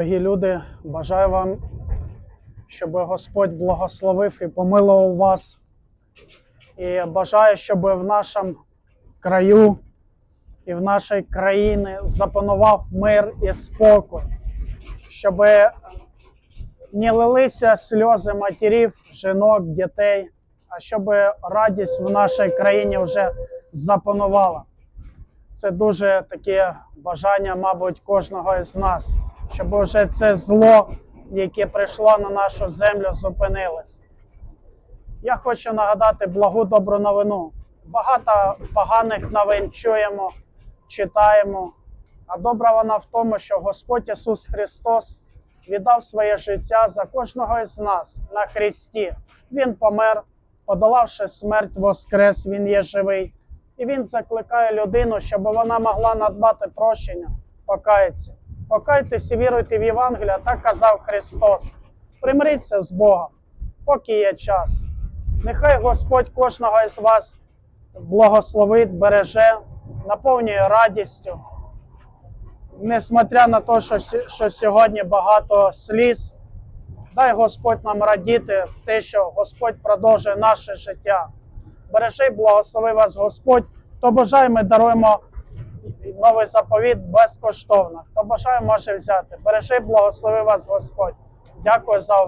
Дорогі люди, бажаю вам, щоб Господь благословив і помилував вас. І бажаю, щоб в нашому краю і в нашій країні запанував мир і спокій, щоб не лилися сльози матерів, жінок, дітей, а щоб радість в нашій країні вже запанувала. Це дуже таке бажання, мабуть, кожного із нас, щоб вже це зло, яке прийшло на нашу землю, зупинилось. Я хочу нагадати благу добру новину. Багато поганих новин чуємо, читаємо. А добра вона в тому, що Господь Ісус Христос віддав своє життя за кожного із нас на Христі. Він помер, подолавши смерть, воскрес, Він є живий. І Він закликає людину, щоб вона могла надбати прощення, покаятися. Покайтеся і віруйте в Євангелія, так казав Христос. Примиріться з Богом, поки є час. Нехай Господь кожного із вас благословить, береже, наповнює радістю. Несмотря на те, що, що сьогодні багато сліз, дай Господь нам радіти те, що Господь продовжує наше життя. Бережи, благослови вас Господь. Хто бажає, ми даруємо новий заповіт безкоштовно. Хто бажає, може взяти. Бережи, благослови вас Господь. Дякую за увагу.